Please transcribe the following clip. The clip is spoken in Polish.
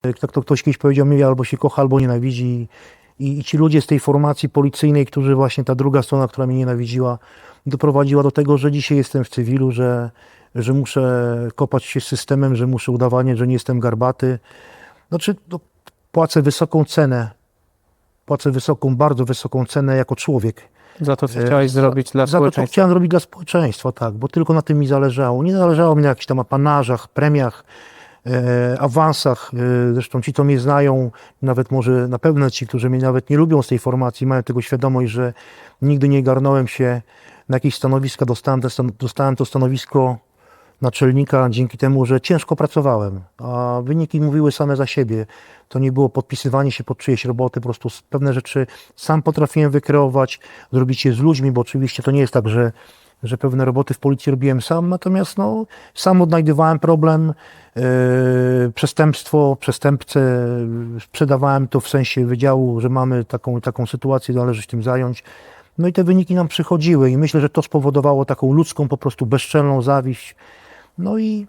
Tak to ktoś kiedyś powiedział mi, albo się kocha, albo nienawidzi. I, I ci ludzie z tej formacji policyjnej, którzy właśnie ta druga strona, która mnie nienawidziła, doprowadziła do tego, że dzisiaj jestem w cywilu, że, że muszę kopać się z systemem, że muszę udawać, że nie jestem garbaty. Znaczy, no, płacę wysoką cenę. Płacę wysoką, bardzo wysoką cenę jako człowiek. Za to, co E, chciałeś za- zrobić dla Za to, co społeczeństwa. chciałem zrobić dla społeczeństwa, tak, bo tylko na tym mi zależało. Nie zależało mi na jakichś tam apanarzach, premiach, e, awansach. E, zresztą ci, co mnie znają, nawet może na pewno ci, którzy mnie nawet nie lubią z tej formacji, mają tego świadomość, że nigdy nie garnąłem się na jakieś stanowiska. Dostałem, dostałem to stanowisko naczelnika dzięki temu, że ciężko pracowałem, a wyniki mówiły same za siebie. To nie było podpisywanie się pod czyjeś roboty, po prostu pewne rzeczy sam potrafiłem wykreować, zrobić je z ludźmi, bo oczywiście to nie jest tak, że, że pewne roboty w policji robiłem sam, natomiast no, sam odnajdywałem problem, yy, przestępstwo, przestępcę, sprzedawałem to w sensie wydziału, że mamy taką taką sytuację, należy się tym zająć. No i te wyniki nam przychodziły i myślę, że to spowodowało taką ludzką po prostu bezczelną zawiść. No i